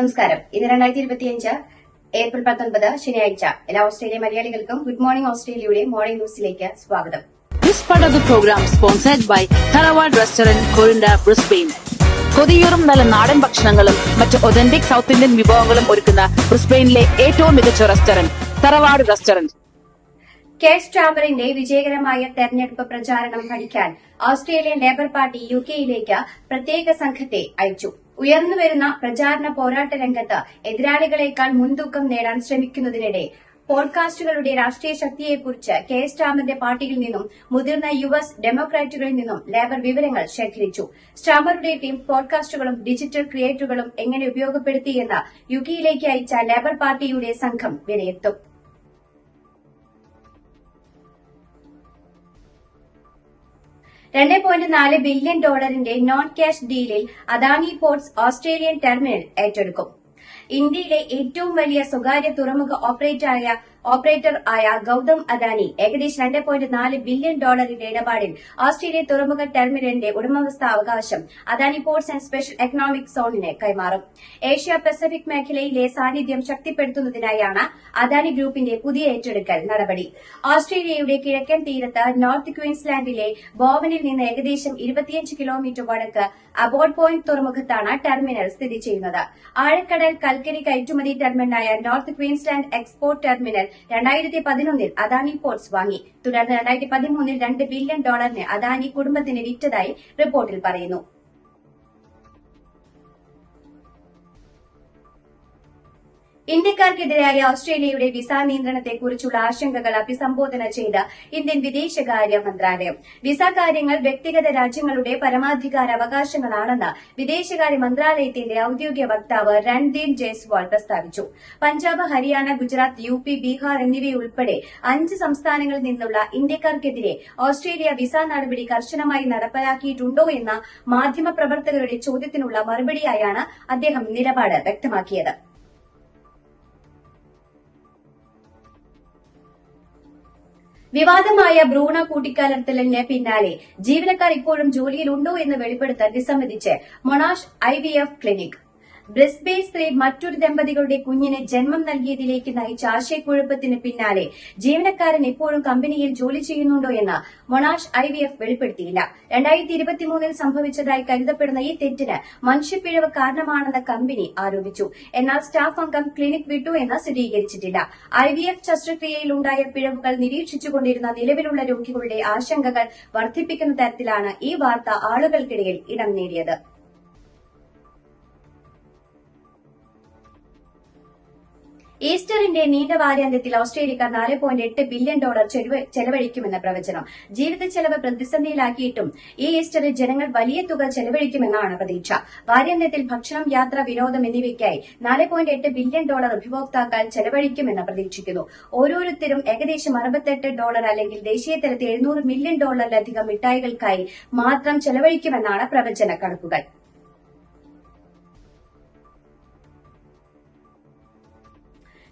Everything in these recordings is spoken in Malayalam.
നമസ്കാരം. ഇന്ന് രണ്ടായിരത്തി ഇരുപത്തിയഞ്ച് ഏപ്രിൽ പത്തൊൻപത് ശനിയാഴ്ച എല്ലാ ഓസ്ട്രേലിയ മലയാളികൾക്കും ഗുഡ് മോർണിംഗ് ഓസ്ട്രേലിയയുടെ മോർണിംഗ് ന്യൂസിലേക്ക് സ്വാഗതം. This part of the program sponsored by Tharawad Restaurant, Corinda, Brisbane. കൊതിയൂറും നല്ല നാടൻ ഭക്ഷണങ്ങളും മറ്റ് ഒതന്റിക് സൗത്ത് ഇന്ത്യൻ വിഭവങ്ങളും ഒരുക്കുന്ന ബ്രിസ്ബെയിനിലെ ഏറ്റവും മികച്ച റെസ്റ്റോറന്റ് തറവാട് റെസ്റ്റോറന്റ് കേസ് ട്രാവറിന്റെ വിജയകരമായ തെരഞ്ഞെടുപ്പ് പ്രചാരണം പഠിക്കാൻ ഓസ്ട്രേലിയൻ ലേബർ പാർട്ടി യു കെയിലേക്ക് പ്രത്യേക സംഘത്തെ അയച്ചു. ഉയർന്നുവരുന്ന പ്രചാരണ പോരാട്ട രംഗത്ത് എതിരാളികളെക്കാൾ മുൻതൂക്കം നേടാൻ ശ്രമിക്കുന്നതിനിടെ പോഡ്കാസ്റ്റുകളുടെ രാഷ്ട്രീയ ശക്തിയെക്കുറിച്ച് കെ എസ് സ്റ്റാമറിന്റെ പാർട്ടിയിൽ നിന്നും മുതിർന്ന യു എസ് ഡെമോക്രാറ്റുകളിൽ നിന്നും ലേബർ വിവരങ്ങൾ ശേഖരിച്ചു. സ്റ്റാമറുടെ ടീം പോഡ്കാസ്റ്റുകളും ഡിജിറ്റൽ ക്രിയേറ്ററുകളും എങ്ങനെ ഉപയോഗപ്പെടുത്തിയെന്ന് യു കെയിലേക്ക് അയച്ച ലേബർ പാർട്ടിയുടെ സംഘം വിലയിരുത്തും. രണ്ട് പോയിന്റ് നാല് ബില്യൺ ഡോളറിന്റെ നോൺ ക്യാഷ് ഡീലിൽ അദാനി പോർട്സ് ഓസ്ട്രേലിയൻ ടെർമിനൽ ഏറ്റെടുക്കും. ഇന്ത്യയിലെ ഏറ്റവും വലിയ സ്വകാര്യ തുറമുഖ ഓപ്പറേറ്ററായ ഓപ്പറേറ്റർ ആയ ഗൌതം അദാനി ഏകദേശം രണ്ട് പോയിന്റ് നാല് ബില്യൺ ഡോളറിന്റെ ഇടപാടിൽ ഓസ്ട്രേലിയ തുറമുഖ ടെർമിനലിന്റെ ഉടമസ്ഥ അവകാശം Adani ports and special economic സോണിന് കൈമാറും. ഏഷ്യ പസഫിക് മേഖലയിലെ സാന്നിധ്യം ശക്തിപ്പെടുത്തുന്നതിനായാണ് അദാനി ഗ്രൂപ്പിന്റെ പുതിയ ഏറ്റെടുക്കൽ നടപടി. ഓസ്ട്രേലിയയുടെ കിഴക്കൻ തീരത്ത് നോർത്ത് ക്വീൻസ്ലാൻഡിലെ ബോവനിൽ നിന്ന് ഏകദേശം ഇരുപത്തിയഞ്ച് കിലോമീറ്റർ വടക്ക് അബോർഡ് പോയിന്റ് തുറമുഖത്താണ് ടെർമിനൽ സ്ഥിതി ചെയ്യുന്നത്. ആഴക്കടൽ കൽക്കരി കയറ്റുമതി ടെർമിനലായ നോർത്ത് ക്വീൻസ്ലാൻഡ് എക്സ്പോർട്ട് ടെർമിനൽ രണ്ടായിരത്തി പതിനൊന്നിൽ അദാനി പോർട്സ് വാങ്ങി. തുടർന്ന് രണ്ടായിരത്തി പതിമൂന്നിൽ രണ്ട് ബില്യൺ ഡോളറിന് അദാനി കുടുംബത്തിന് വിറ്റതായി റിപ്പോർട്ടിൽ പറയുന്നു. ഇന്ത്യക്കാർക്കെതിരായ ഓസ്ട്രേലിയയുടെ വിസ നിയന്ത്രണത്തെക്കുറിച്ചുള്ള ആശങ്കകൾ അഭിസംബോധന ചെയ്ത ഇന്ത്യൻ വിദേശകാര്യ മന്ത്രാലയം. വിസ കാര്യങ്ങൾ വ്യക്തിഗത രാജ്യങ്ങളുടെ പരമാധികാര അവകാശങ്ങളാണെന്ന് വിദേശകാര്യ മന്ത്രാലയത്തിന്റെ ഔദ്യോഗിക വക്താവ് രൺദീപ് ജയ്സ്വാൾ പ്രസ്താവിച്ചു. പഞ്ചാബ് ഹരിയാന ഗുജറാത്ത് യു പി ബീഹാർ എന്നിവയുൾപ്പെടെ അഞ്ച് സംസ്ഥാനങ്ങളിൽ നിന്നുള്ള ഇന്ത്യക്കാർക്കെതിരെ ഓസ്ട്രേലിയ വിസ നടപടി കർശനമായി നടപ്പിലാക്കിയിട്ടുണ്ടോ എന്ന മാധ്യമപ്രവർത്തകരുടെ ചോദ്യത്തിനുള്ള മറുപടിയായാണ് അദ്ദേഹം നിലപാട് വ്യക്തമാക്കിയത്. വിവാദമായ ഭ്രൂണ കൂട്ടിക്കലർത്തലിന് പിന്നാലെ ജീവനക്കാർ ഇപ്പോഴും ജോലിയിലുണ്ടോ എന്ന് വെളിപ്പെടുത്താൻ വിസമ്മതിച്ച് മൊണാഷ് ഐ ക്ലിനിക്. ബ്രിസ്ബേ സ്ത്രീ മറ്റൊരു ദമ്പതികളുടെ കുഞ്ഞിന് ജന്മം നൽകിയതിലേക്ക് നയിച്ച ആശയക്കുഴപ്പത്തിന് പിന്നാലെ ജീവനക്കാരൻ ഇപ്പോഴും കമ്പനിയിൽ ജോലി ചെയ്യുന്നുണ്ടോ എന്ന് മൊണാഷ് ഐ വി എഫ് വെളിപ്പെടുത്തിയില്ല. രണ്ടായിരത്തി ഇരുപത്തിമൂന്നിൽ സംഭവിച്ചതായി കരുതപ്പെടുന്ന ഈ തെറ്റിന് മനുഷ്യപ്പിഴവ് കാരണമാണെന്ന് കമ്പനി ആരോപിച്ചു. എന്നാൽ സ്റ്റാഫ് അംഗം ക്ലിനിക് വിട്ടു എന്ന് സ്ഥിരീകരിച്ചിട്ടില്ല. ഐ വി എഫ് ശസ്ത്രക്രിയയിലുണ്ടായ പിഴവുകൾ നിരീക്ഷിച്ചുകൊണ്ടിരുന്ന നിലവിലുള്ള രോഗികളുടെ ആശങ്കകൾ വർദ്ധിപ്പിക്കുന്ന തരത്തിലാണ് ഈ വാർത്ത ആളുകൾക്കിടയിൽ ഇടം നേടിയത്. ഈസ്റ്ററിന്റെ നീണ്ട വാരാന്ത്യത്തിൽ ഓസ്ട്രേലിയക്കാർ നാല് പോയിന്റ് എട്ട് ബില്യൺ ഡോളർ ചെലവ്- ചെലവഴിക്കുമെന്ന പ്രവചനം. ജീവിത ചെലവ് പ്രതിസന്ധിയിലാക്കിയിട്ടും ഈ ഈസ്റ്ററിൽ ജനങ്ങൾ വലിയ തുക ചെലവഴിക്കുമെന്നാണ് പ്രതീക്ഷ. വാരാന്ത്യത്തിൽ ഭക്ഷണം യാത്ര വിനോദം എന്നിവയ്ക്കായി നാല് പോയിന്റ് എട്ട് ബില്യൺ ഡോളർ ഉപഭോക്താക്കൾ ചെലവഴിക്കുമെന്ന് പ്രതീക്ഷിക്കുന്നു. ഓരോരുത്തരും ഏകദേശം അറുപത്തെട്ട് ഡോളർ അല്ലെങ്കിൽ ദേശീയ തലത്തിൽ എഴുന്നൂറ് മില്യൺ ഡോളറിലധികം മിഠായികൾക്കായി മാത്രം ചെലവഴിക്കുമെന്നാണ് പ്രവചന കണക്കുകൾ.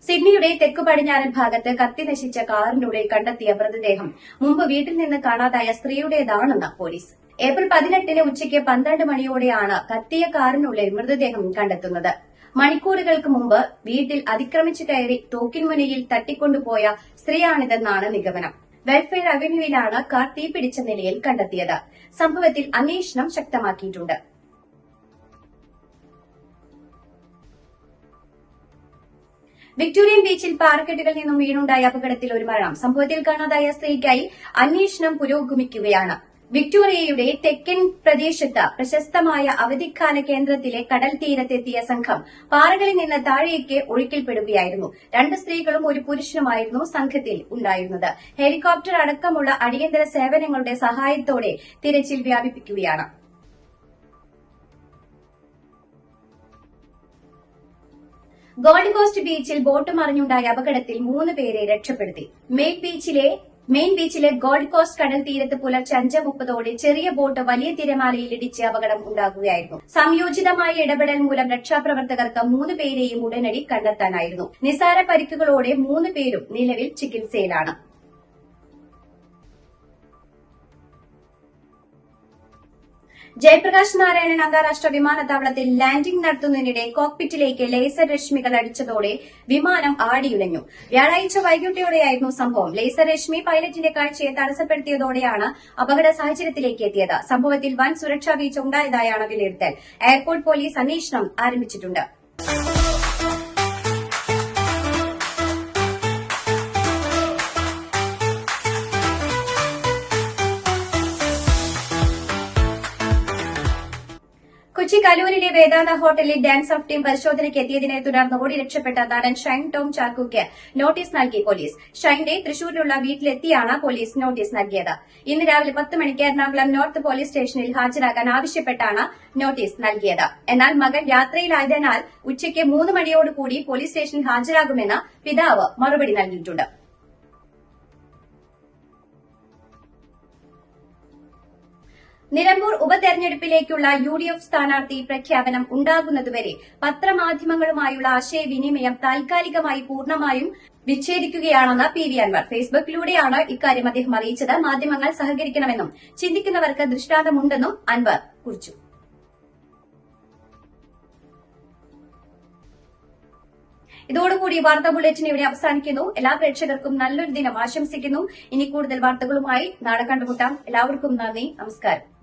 സിഡ്നിയുടെ തെക്കു പടിഞ്ഞാറൻ ഭാഗത്ത് കത്തി നശിച്ച കാറിനുള്ളിൽ കണ്ടെത്തിയ മൃതദേഹം മുമ്പ് വീട്ടിൽ നിന്ന് കാണാതായ സ്ത്രീയുടേതാണെന്ന് പോലീസ്. ഏപ്രിൽ പതിനെട്ടിന് ഉച്ചയ്ക്ക് പന്ത്രണ്ട് മണിയോടെയാണ് കത്തിയ കാറിനുള്ളിൽ മൃതദേഹം കണ്ടെത്തുന്നത്. മണിക്കൂറുകൾക്ക് മുമ്പ് വീട്ടിൽ അതിക്രമിച്ചു കയറി തോക്കിൻമുനയിൽ തട്ടിക്കൊണ്ടുപോയ സ്ത്രീയാണിതെന്നാണ് നിഗമനം. വെൽഫെയർ അവന്യൂവിലാണ് കാർ തീപിടിച്ച നിലയിൽ കണ്ടെത്തിയത്. സംഭവത്തിൽ അന്വേഷണം ശക്തമാക്കിയിട്ടുണ്ട്. വിക്ടോറിയൻ ബീച്ചിൽ പാറക്കെട്ടുകളിൽ നിന്നും വീണുണ്ടായ അപകടത്തിൽ ഒരു മരണം. സംഭവത്തിൽ കാണാതായ സ്ത്രീക്കായി അന്വേഷണം പുരോഗമിക്കുകയാണ്. വിക്ടോറിയയുടെ തെക്കൻ പ്രദേശത്ത് പ്രശസ്തമായ അവധിക്കാല കേന്ദ്രത്തിലെ കടൽ തീരത്തെത്തിയ സംഘം പാറകളിൽ നിന്ന് താഴേക്ക് ഒഴുക്കിൽപ്പെടുകയായിരുന്നു. രണ്ട് സ്ത്രീകളും ഒരു പുരുഷനുമായിരുന്നു സംഘത്തിൽ ഉണ്ടായിരുന്നത്. ഹെലികോപ്റ്റർ അടക്കമുള്ള അടിയന്തര സേവനങ്ങളുടെ സഹായത്തോടെ തിരച്ചിൽ വ്യാപിപ്പിക്കുകയാണ്. ഗോൾഡ് കോസ്റ്റ് ബീച്ചിൽ ബോട്ട് മറിഞ്ഞുണ്ടായ അപകടത്തിൽ മൂന്ന് പേരെ രക്ഷപ്പെടുത്തി. മെയിൻ ബീച്ചിലെ മെയിൻ ബീച്ചിലെ ഗോൾഡ് കോസ്റ്റ് കടൽ തീരത്ത് പുലർച്ചെ അഞ്ച് മുപ്പതോടെ ചെറിയ ബോട്ട് വലിയ തിരമാലയിൽ ഇടിച്ച് അപകടം ഉണ്ടാകുകയായിരുന്നു. സംയോജിതമായ ഇടപെടൽ മൂലം രക്ഷാപ്രവർത്തകർക്ക് മൂന്ന് പേരെയും ഉടനടി കണ്ടെത്താനായിരുന്നു. നിസാര പരിക്കുകളോടെ മൂന്ന് പേരും നിലവിൽ ചികിത്സയിലാണ്. ജയപ്രകാശ് നാരായണൻ അന്താരാഷ്ട്ര വിമാനത്താവളത്തിൽ ലാൻഡിംഗ് നടത്തുന്നതിനിടെ കോക്പിറ്റിലേക്ക് ലേസർ രശ്മികൾ അടിച്ചതോടെ വിമാനം ആടിയുലഞ്ഞു. വ്യാഴാഴ്ച വൈകിട്ടോടെയായിരുന്നു സംഭവം. ലേസർ രശ്മി പൈലറ്റിന്റെ കാഴ്ചയെ തടസ്സപ്പെടുത്തിയതോടെയാണ് അപകട സാഹചര്യത്തിലേക്ക് എത്തിയത്. സംഭവത്തിൽ വൻ സുരക്ഷാ വീഴ്ച ഉണ്ടായതായാണ് വിലയിരുത്തൽ. എയർപോർട്ട് പോലീസ് അന്വേഷണം ആരംഭിച്ചിട്ടുണ്ട്. കലൂരിലെ വേദാന്ത ഹോട്ടലിൽ ഡാൻസ് ഓഫ് ടീം പരിശോധനയ്ക്ക് എത്തിയതിനെ തുടർന്ന് ഓടി രക്ഷപ്പെട്ട നടൻ ഷൈൻ ടോം ചാക്കുക്ക് നോട്ടീസ് നൽകി പോലീസ്. ഷൈന്റെ തൃശൂരിലുള്ള വീട്ടിലെത്തിയാണ് പോലീസ് നോട്ടീസ് നൽകിയത്. ഇന്ന് രാവിലെ പത്ത് മണിക്ക് എറണാകുളം നോർത്ത് പോലീസ് സ്റ്റേഷനിൽ ഹാജരാകാൻ ആവശ്യപ്പെട്ടാണ് നോട്ടീസ് നൽകിയത്. എന്നാൽ മകൻ യാത്രയിലായതിനാൽ ഉച്ചയ്ക്ക് മൂന്ന് മണിയോടുകൂടി പോലീസ് സ്റ്റേഷനിൽ ഹാജരാകുമെന്ന് പിതാവ് മറുപടി നൽകിയിട്ടുണ്ട്. നിലമ്പൂർ ഉപതെരഞ്ഞെടുപ്പിലേക്കുള്ള യു ഡി എഫ് സ്ഥാനാർത്ഥി പ്രഖ്യാപനം ഉണ്ടാകുന്നതുവരെ പത്രമാധ്യമങ്ങളുമായുള്ള ആശയവിനിമയം താൽക്കാലികമായി പൂർണമായും വിച്ഛേദിക്കുകയാണെന്ന് പി വി അൻവർ. ഫേസ്ബുക്കിലൂടെയാണ് ഇക്കാര്യം അദ്ദേഹം അറിയിച്ചത്. മാധ്യമങ്ങൾ സഹകരിക്കണമെന്നും ചിന്തിക്കുന്നവർക്ക് ദൃഷ്ടാന്തമുണ്ടെന്നും അൻവർ കുറിച്ചു. ഇതോടുകൂടി വാർത്താ ബുള്ളറ്റിൻ ഇവിടെ അവസാനിക്കുന്നു. എല്ലാ പ്രേക്ഷകർക്കും നല്ലൊരു ദിനം ആശംസിക്കുന്നു. ഇനി കൂടുതൽ വാർത്തകളുമായി നാളെ കണ്ടുമുട്ടാം. എല്ലാവർക്കും നന്ദി. നമസ്കാരം.